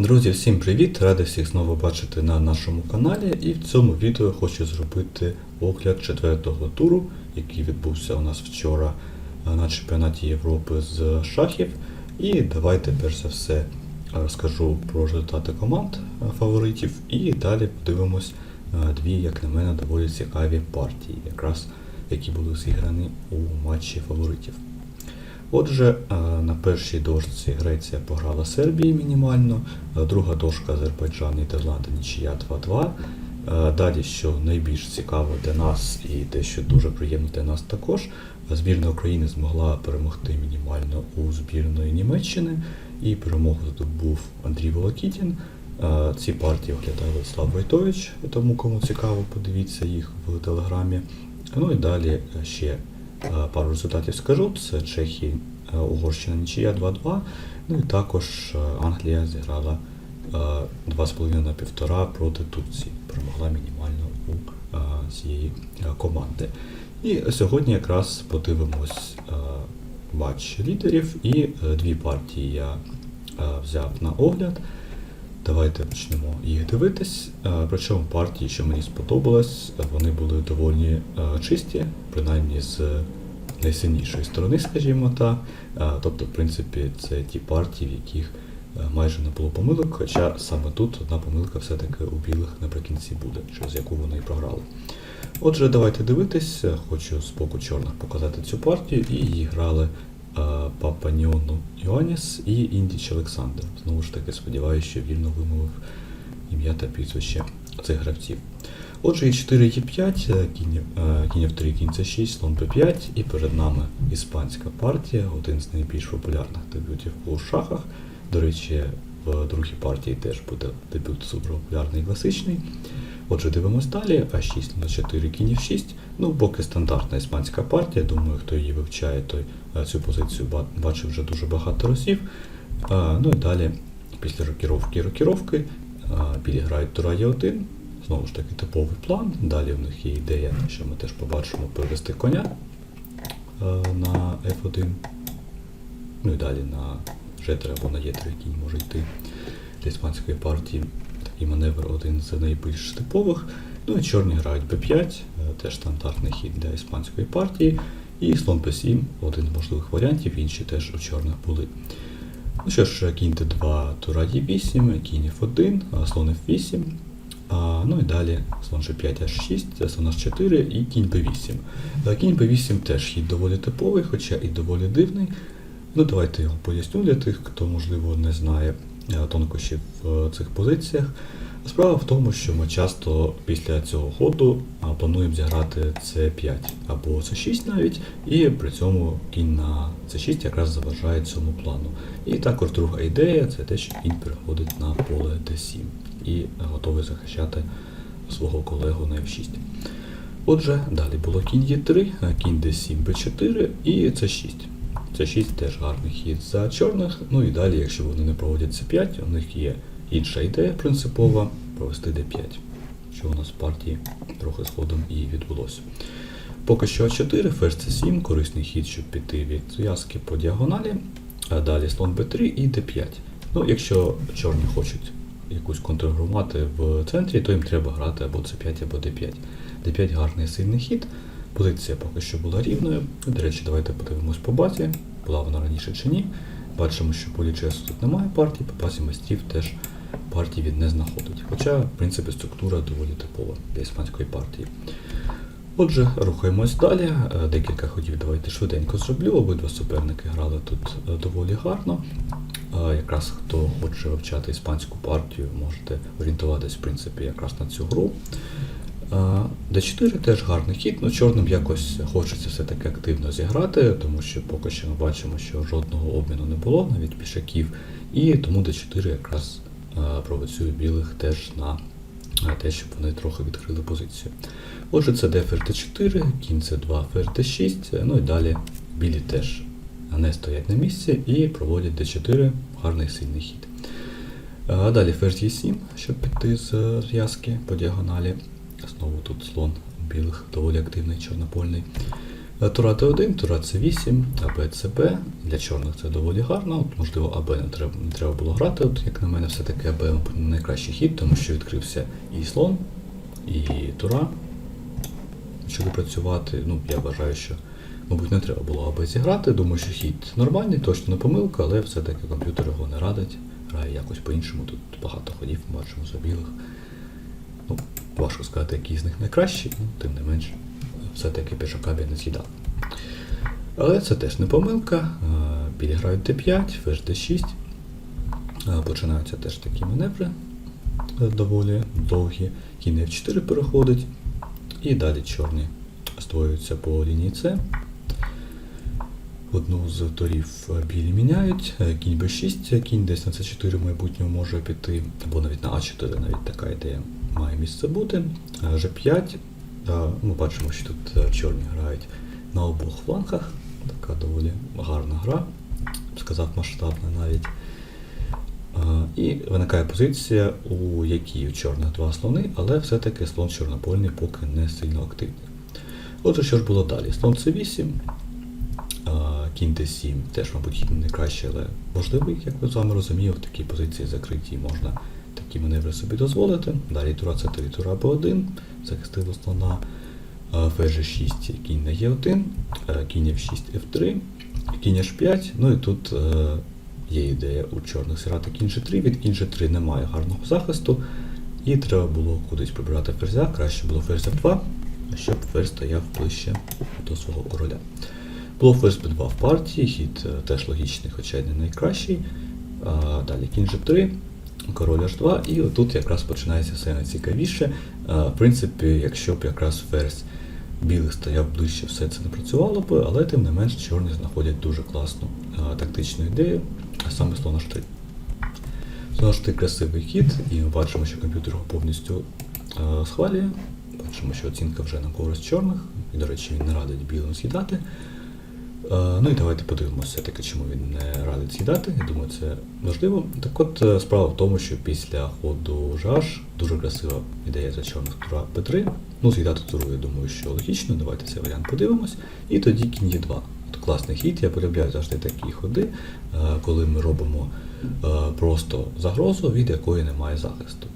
Друзі, всім привіт! Радий всіх знову бачити на нашому каналі. І в цьому відео хочу зробити огляд четвертого туру, який відбувся у нас вчора е, на чемпіонаті Європи з шахів. І давайте перш за все розкажу про результати команд е, фаворитів, і далі подивимось е, дві, як на мене, доволі цікаві партії, якраз які були зіграні у матчі фаворитів. Отже, е, на першій дошці Греція пограла Сербії мінімально, е, друга дошка Азербайджан Нідерланди нічия 2-2. Е, Далі, що найбільш цікаво для нас і те, що дуже приємно для нас також, збірна України змогла перемогти мінімально у збірної Німеччини і перемогу здобув Андрій Волокітін. Ці партії оглядали Слав Войтович, тому кому цікаво, подивіться їх в телеграмі. Ну і далі ще пару результатів скажу. Це Чехія, е, Угорщина нічия 2-2. Ну і також е, Англія зіграла е, 2,5 на 1,5 проти Турції. Перемогла мінімально у е, цієї е, команди. І сьогодні якраз подивимось е, матч лідерів і е, дві партії я е, взяв на огляд. Давайте почнемо їх дивитись. Е, Причому партії, що мені сподобалось, вони були доволі е, чисті, принаймні з найсильнішої сторони, скажімо так. Е, Тобто, в принципі, це ті партії, в яких майже не було помилок, хоча саме тут одна помилка все-таки у білих наприкінці буде, через яку вони і програли. Отже, давайте дивитись. Хочу з боку чорних показати цю партію, і її грали Папаніону Іоаніс і Індіч Олександр. Знову ж таки, сподіваюся, що вільно вимовив ім'я та прізвище цих гравців. Отже, і 4 є 5, кінь, е, кінь F3, кінь C6, слон P5, і перед нами іспанська партія, один з найбільш популярних дебютів у шахах. До речі, в другій партії теж буде дебют суперпопулярний і класичний. Отже, дивимось далі. А6 на 4 кінь F6. Ну, поки стандартна іспанська партія. Думаю, хто її вивчає, той е, цю позицію бачив вже дуже багато разів. Е, Ну і далі, після рокіровки і рокіровки, е, білі грають тура Е1. Знову ж таки, типовий план. Далі в них є ідея, що ми теж побачимо перевести коня е, на F1. Ну і далі на G3 або на Е3 кінь може йти для іспанської партії. Такий маневр один з найбільш типових. Ну і чорні грають b5, е, теж стандартний хід для іспанської партії. І слон b7 один з можливих варіантів, інші теж у чорних були. Ну що ж, кінь d2, тура e8, кінь f1, слон f8. А, ну і далі слон g5, h6, слон h4 і кінь b8. Е, Кінь b8 теж хід доволі типовий, хоча і доволі дивний. Ну, давайте його поясню для тих, хто, можливо, не знає е, тонкощів в цих позиціях. Справа в тому, що ми часто після цього ходу плануємо зіграти c5 або c6 навіть, і при цьому кінь на c6 якраз заважає цьому плану. І також друга ідея це те, що кінь переходить на поле d7 і готовий захищати свого колегу на f6. Отже, далі було кінь Е3, кінь d7, b4 і c6. Це 6 теж гарний хід за чорних. Ну і далі, якщо вони не проводять c5, у них є інша ідея принципова провести d5, що у нас в партії трохи згодом і відбулося. Поки що А4, ферзь c7, корисний хід, щоб піти від зв'язки по діагоналі, а далі слон b3 і d5. Ну, якщо чорні хочуть якусь контргру мати в центрі, то їм треба грати або c5, або d5. d5 гарний сильний хід. Позиція поки що була рівною. До речі, давайте подивимось по базі, була вона раніше чи ні. Бачимо, що полі чесу тут немає партій, по базі майстрів теж партії він не знаходить. Хоча, в принципі, структура доволі типова для іспанської партії. Отже, рухаємось далі. Е, Декілька ходів давайте швиденько зроблю. Обидва суперники грали тут е, доволі гарно. Е, Якраз хто хоче вивчати іспанську партію, можете орієнтуватись, в принципі, якраз на цю гру. Е, D4 теж гарний хід, але чорним якось хочеться все-таки активно зіграти, тому що поки що ми бачимо, що жодного обміну не було, навіть пішаків, і тому D4 якраз провоцює білих теж на те, щоб вони трохи відкрили позицію. Отже, це d ферзь d4, кінь c2, ферзь d6, ну і далі білі теж не стоять на місці і проводять d4, гарний сильний хід. Далі ферзь e7, щоб піти з зв'язки по діагоналі. Знову тут слон білих доволі активний чорнопольний. Е, Тура Д1, Тура С8, АБ, ЦБ. Для чорних це доволі гарно. От, можливо, АБ не треба, не треба було грати. От, як на мене, все-таки АБ найкращий хід, тому що відкрився і слон, і Тура. Щоб працювати, ну, я вважаю, що, мабуть, не треба було АБ зіграти. Думаю, що хід нормальний, точно не помилка, але все-таки комп'ютер його не радить. Грає якось по-іншому. Тут багато ходів бачимо за білих. Важко сказати, який з них найкращий, ну, тим не менш, все-таки пішака він не з'їдав. Але це теж не помилка. Е, Білі грають d5, ферзь d6. Е, Починаються теж такі маневри е, доволі довгі. Кінь f4 переходить. І далі чорні створюються по лінії С. Одну з турів е, білі міняють, е, кінь b6, кінь десь на c4 в майбутньому може піти, або навіть на a4, навіть така ідея має місце бути. Е, g5, е, ми бачимо, що тут е, чорні грають на обох флангах. Така доволі гарна гра, сказав, масштабна навіть. І виникає позиція, у якій у чорних два слони, але все-таки слон чорнопольний поки не сильно активний. Отже, що ж було далі? Слон c8, а, кінь d7 теж, мабуть, найкращий, але можливий, як ви з вами розуміємо, в такій позиції закритій можна такі маневри собі дозволити. Далі тура c3, тура b1, захистили слона, а, ферзь g6, кінь на e1, е, кінь f6, f3, кінь h5, ну і тут е, є ідея у чорних зіграти кінь g3, від кінь g3 немає гарного захисту, і треба було кудись прибирати ферзя, краще було ферзь f2, щоб ферзь стояв ближче до свого короля. Було ферзь b2 в партії, хід е, теж логічний, хоча й не найкращий. Далі кінь g3, король h2, і отут якраз починається все найцікавіше. В принципі, якщо б якраз ферзь білих стояв ближче, все це не працювало б, але тим не менш чорні знаходять дуже класну тактичну ідею, а саме слон h3. Слон h3 красивий хід, і ми бачимо, що комп'ютер його повністю схвалює. Бачимо, що оцінка вже на користь чорних, і, до речі, він не радить білим з'їдати. Е, Ну і давайте подивимося, все-таки, чому він не радить з'їдати. Я думаю, це важливо. Так от е, справа в тому, що після ходу жаш дуже красива ідея за чорних тура П3. Ну, з'їдати туру, я думаю, що логічно. Давайте цей варіант подивимось. І тоді кінь Е2. От класний хід, я полюбляю завжди такі ходи, е, коли ми робимо просто загрозу, від якої немає захисту.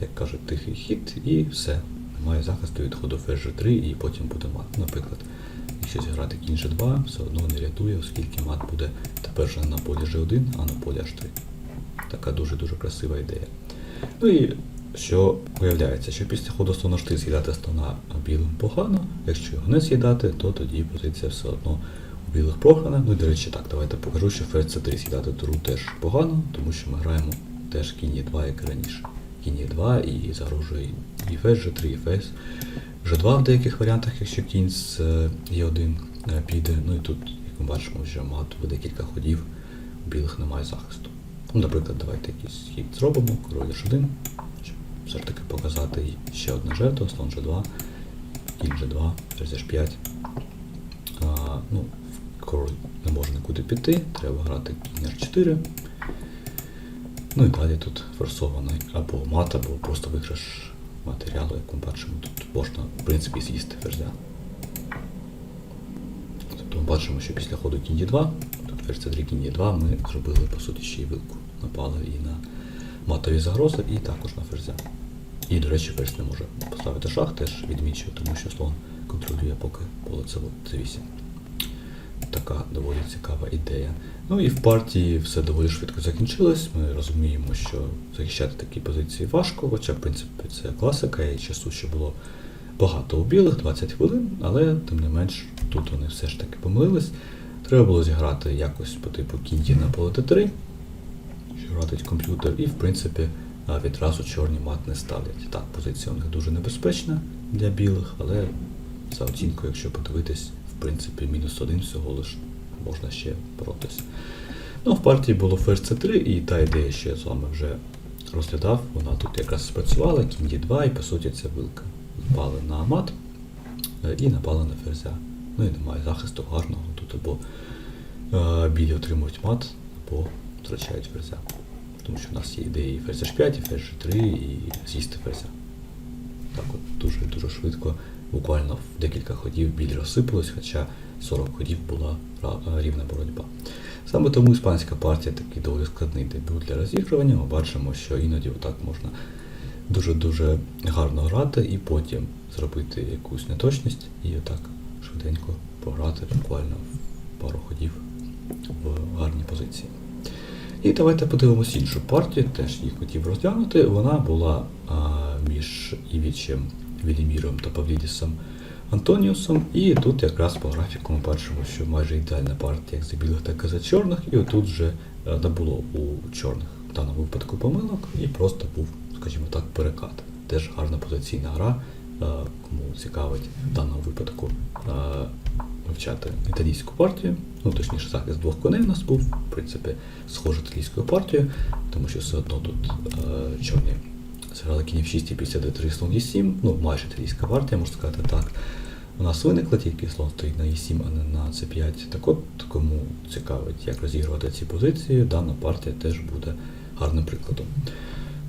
Як кажуть, тихий хід і все. Немає захисту від ходу ферзь 3 і потім буде мат. Наприклад, якщо зіграти кінь G2, все одно не рятує, оскільки мат буде тепер вже на полі G1, а на полі H3. Така дуже-дуже красива ідея. Ну і що виявляється, що після ходу слона H3 з'їдати слона білим погано, якщо його не з'їдати, то тоді позиція все одно у білих програна. Ну і до речі, так, давайте покажу, що ферзь C3 з'їдати туру теж погано, тому що ми граємо теж кінь Е2, як раніше. Кінь Е2 і загрожує і ферзь G3, і ферзь G2 в деяких варіантах, якщо кінь з е, Е1 е, піде. Ну і тут, як ми бачимо, вже мат в декілька ходів, у білих немає захисту. Ну, наприклад, давайте якийсь хід зробимо, король H1, щоб все ж таки показати ще одна жертва, слон G2, кінь G2, ферзь H5. А, ну, король не може нікуди піти, треба грати кінь H4. Ну і далі тут форсований або мат, або просто виграш матеріалу, як ми бачимо, тут можна, в принципі, з'їсти ферзя. Тобто ми бачимо, що після ходу кінь d2, тут ферзь c3 кінь d2, ми зробили, по суті, ще й вилку. Напали і на матові загрози, і також на ферзя. І, до речі, ферзь не може поставити шах, теж відмічую, тому що слон контролює поки поле c8 така доволі цікава ідея. Ну і в партії все доволі швидко закінчилось. Ми розуміємо, що захищати такі позиції важко, хоча, в принципі, це класика, і часу ще було багато у білих, 20 хвилин, але тим не менш тут вони все ж таки помилились. Треба було зіграти якось по типу кінь на поле Т3, що радить комп'ютер, і в принципі відразу чорні мат не ставлять. Так, позиція у них дуже небезпечна для білих, але за оцінкою, якщо подивитись, принципі, мінус один всього лиш можна ще боротися. Ну, в партії було ферзь c3, і та ідея, що я з вами вже розглядав, вона тут якраз спрацювала, кінь d2, і по суті це вилка. Напали на мат е, і напали на ферзя. Ну і немає захисту гарного. Тут або е, білі отримують мат, або втрачають ферзя. Тому що в нас є ідеї ферзь h5, і ферзь g3, і з'їсти ферзя. Так от дуже дуже швидко, буквально в декілька ходів біль розсипалось, хоча 40 ходів була рівна боротьба. Саме тому іспанська партія такий доволі складний дебют для розігрування. Ми бачимо, що іноді отак можна дуже-дуже гарно грати і потім зробити якусь неточність і отак швиденько пограти буквально в пару ходів в гарній позиції. І давайте подивимось іншу партію, теж їх хотів розглянути. Вона була а, між Івічем Веліміром та Павлідісом Антоніусом. І тут якраз по графіку ми бачимо, що майже ідеальна партія як за білих, так і за чорних. І отут вже не було у чорних в даному випадку помилок, і просто був, скажімо так, перекат. Теж гарна позиційна гра. Е, Кому цікавить в даному випадку е, вивчати італійську партію, ну точніше захист двох коней у нас був, в принципі, схоже італійською партією, тому що все одно тут е, чорні зіграли кінь f6 і після d3 слон e7, ну майже італійська партія, можна сказати так. У нас виникла тільки слон стоїть на e7, а не на c5. Так от, кому цікавить, як розігрувати ці позиції, дана партія теж буде гарним прикладом.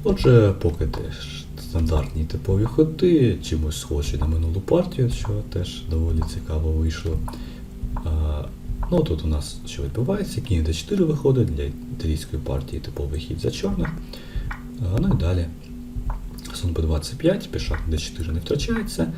Отже, поки теж стандартні типові ходи, чимось схожі на минулу партію, що теж доволі цікаво вийшло. А, ну тут у нас що відбувається? Кінь d4 виходить для італійської партії типовий хід за чорних. А, ну і далі слон b25, пішак d4 не втрачається.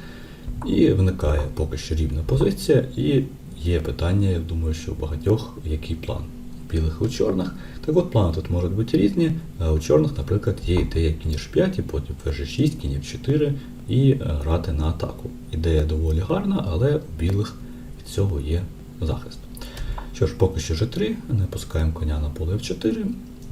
І виникає поки що рівна позиція, і є питання, я думаю, що у багатьох який план. У білих і у чорних. Так от плани тут можуть бути різні. У чорних, наприклад, є ідея кінь h5, і потім ферзь 6 кінь f4 і е, грати на атаку. Ідея доволі гарна, але у білих від цього є захист. Що ж, поки що g3, не пускаємо коня на поле f4.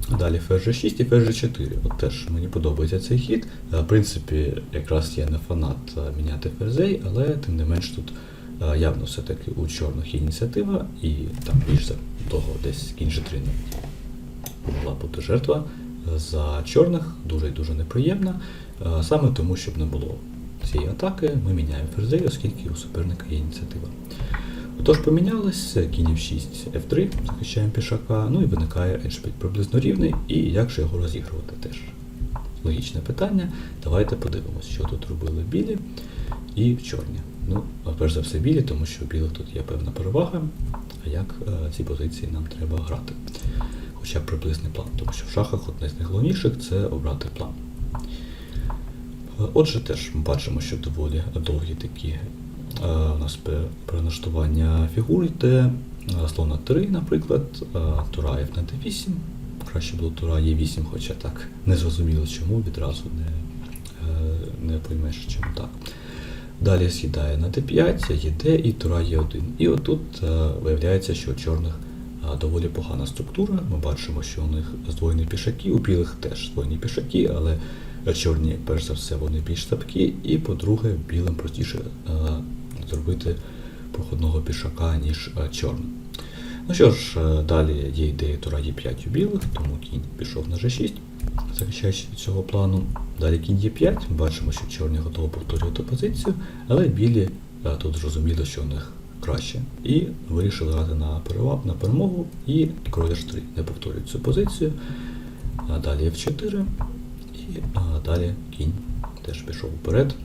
Далі ферзь 6 і ферзь 4. От теж мені подобається цей хід. Е, В принципі, якраз я не фанат е, міняти ферзей, але тим не менш тут е, явно все-таки у чорних ініціатива, і там більш за того десь G3 могла бути жертва. За чорних дуже і дуже неприємна. Саме тому, щоб не було цієї атаки, ми міняємо ферзей, оскільки у суперника є ініціатива. Отож помінялись, кінь f6, f3, захищаємо пішака, ну і виникає h5 приблизно рівний, і як же його розігрувати теж. Логічне питання. Давайте подивимось, що тут робили білі і чорні. Ну, перш за все білі, тому що у білих тут є певна перевага, а як е, ці позиції нам треба грати. Хоча б приблизний план, тому що в шахах одне з найголовніших це обрати план. Е, Отже, теж ми бачимо, що доволі довгі такі у нас пе- переналаштування фігур йде. Е, Слон на 3, наприклад, е, тура на d8. Краще було тура Е8, хоча так не зрозуміло чому, відразу не, е, не поймеш, чому так. Далі сідає на d5, єде і тура Е1. І отут е, виявляється, що у чорних е, доволі погана структура. Ми бачимо, що у них здвоєні пішаки, у білих теж здвоєні пішаки, але чорні, перш за все, вони більш слабкі, і по-друге, білим простіше е, зробити проходного пішака, ніж е, чорним. Ну що ж, е, далі є ідея тура Е5 у білих, тому кінь пішов на G6, захищаючи від цього плану. Далі кінь Е5, бачимо, що чорні готові повторювати позицію, але білі е, тут зрозуміли, що у них краще. І вирішили грати на, переваг, на перемогу, і король H3 не повторюють цю позицію. А далі F4, і а, далі кінь теж пішов вперед.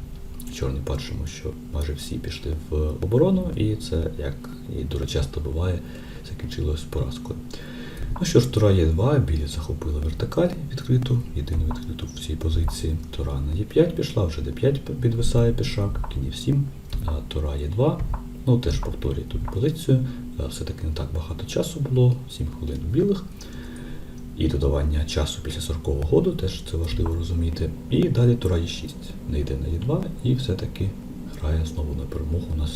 Чорні бачимо, що майже всі пішли в оборону, і це, як і дуже часто буває, закінчилось поразкою. Ну що ж, Тура Е2, білі захопили вертикаль відкриту, єдину відкриту в цій позиції. Тура на Е5 пішла, вже Д5 підвисає пішак, кінь F7, а Тура Е2. Ну, теж повторює тут позицію. Все-таки не так багато часу було, 7 хвилин у білих. І додавання часу після 40-го году, теж це важливо розуміти. І далі Тура Е6. Не йде на Е2 і все-таки грає знову на перемогу на.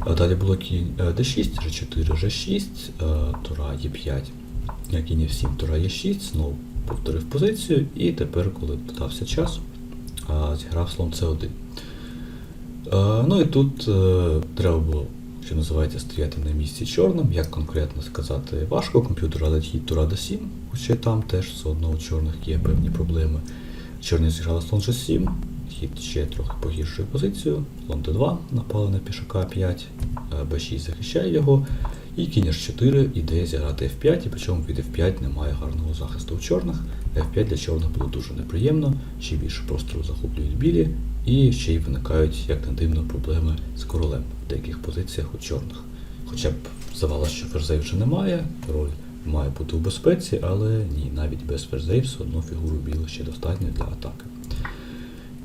А Далі було кінь е, D6, G4, G6, е, Тура Е5, е, кінь F7, Тура Е6, знову повторив позицію, і тепер, коли додався час, зіграв слон С1. Е, Ну і тут е, треба було, що називається, стояти на місці чорним. Як конкретно сказати, важко комп'ютер, але хід Тура D7, хоча там теж все одно у чорних є певні проблеми. Чорні зіграли слон G7, хід ще трохи погіршує позицію. Слон D2 напали на пішака 5, B6 захищає його. І кінь H4 ідея зіграти F5, і причому від F5 немає гарного захисту у чорних. F5 для чорних було дуже неприємно, ще більше простору захоплюють білі, і ще й виникають, як не дивно, проблеми з королем в деяких позиціях у чорних. Хоча б здавалося, що ферзей вже немає, король має бути у безпеці, але ні, навіть без ферзей все одно фігуру білих ще достатньо для атаки.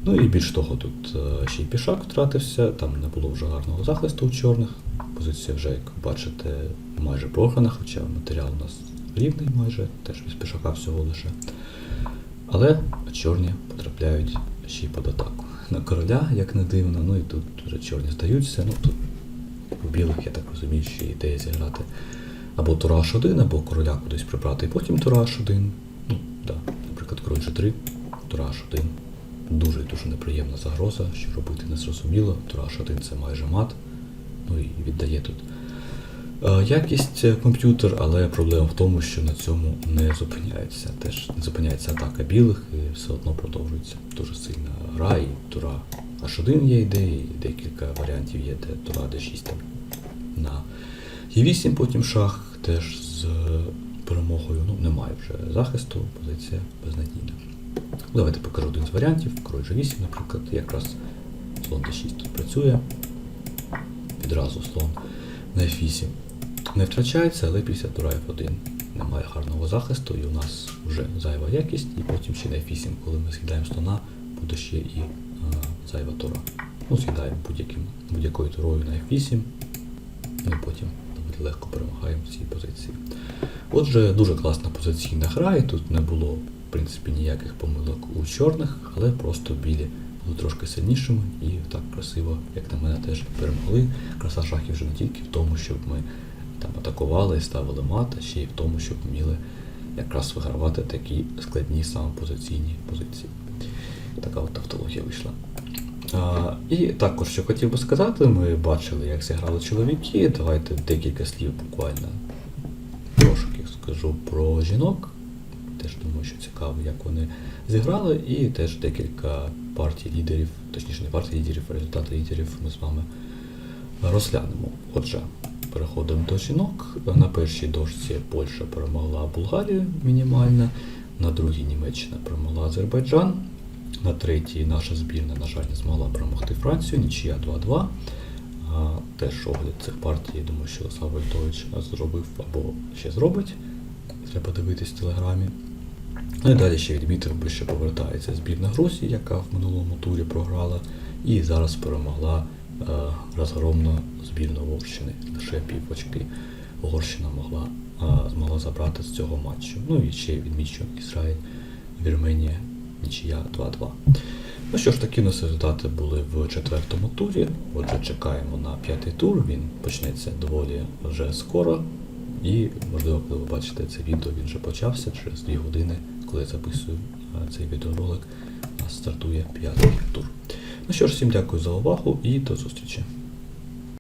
Ну і більш того, тут е, ще й пішак втратився, там не було вже гарного захисту у чорних. Позиція вже, як бачите, майже програна, хоча матеріал у нас рівний майже, теж без пішака всього лише. Але чорні потрапляють ще й під атаку. На короля, як не дивно, ну і тут вже чорні здаються. Ну тут у білих, я так розумію, ще ідея зіграти або тура H1, або короля кудись прибрати, і потім тура H1. Ну, да, наприклад, король G3, тура H1. Дуже дуже неприємна загроза, що робити не зрозуміло. Тура H1 це майже мат. Ну і віддає тут. Е, Якість е, комп'ютер, але проблема в тому, що на цьому не зупиняється. Теж не зупиняється атака білих і все одно продовжується дуже сильна гра, і тура H1 є ідеї, і декілька варіантів є, де тура D6 там на Е8, потім шах теж з перемогою. Ну, немає вже захисту, позиція безнадійна. Давайте покажу один з варіантів. Король G8, наприклад, якраз слон D6 тут працює. Відразу слон на F8 не втрачається, але після тура F1 немає гарного захисту, і у нас вже зайва якість, і потім ще на F8, коли ми з'їдаємо слона, буде ще і а, зайва тура. Ну, з'їдаємо будь-якою турою на F8, ну і потім доволі легко перемагаємо в цій позиції. Отже, дуже класна позиційна гра, і тут не було в принципі ніяких помилок у чорних, але просто білі були трошки сильнішими і так красиво, як на мене, теж перемогли. Краса шахів вже не тільки в тому, щоб ми там атакували і ставили мат, а ще й в тому, щоб вміли якраз вигравати такі складні самопозиційні позиції. Така от тавтологія вийшла. А, і також, що хотів би сказати, ми бачили, як зіграли чоловіки. Давайте декілька слів буквально трошки скажу про жінок. Теж думаю, що цікаво, як вони зіграли, і теж декілька партій лідерів, точніше не партій лідерів, а результати лідерів ми з вами розглянемо. Отже, переходимо до жінок. На першій дошці Польща перемогла Болгарію мінімально, на другій Німеччина перемогла Азербайджан, на третій наша збірна, на жаль, не змогла перемогти Францію, нічия 2-2. Теж огляд цих партій, думаю, що Олександр Вольтович зробив або ще зробить. Треба дивитись в телеграмі. Ну і далі ще відмітив би, що повертається збірна Грузії, яка в минулому турі програла, і зараз перемогла е, розгромно збірну Угорщини. Лише пів очки Угорщина могла, е, змогла забрати з цього матчу. Ну і ще відмічу Ізраїль, Вірменія, нічия 2-2. Ну що ж, такі у нас результати були в четвертому турі. Отже, чекаємо на п'ятий тур. Він почнеться доволі вже скоро. І, можливо, коли ви бачите це відео, він вже почався через 2 години, коли я записую цей відеоролик, стартує п'ятий тур. Ну що ж, всім дякую за увагу і до зустрічі.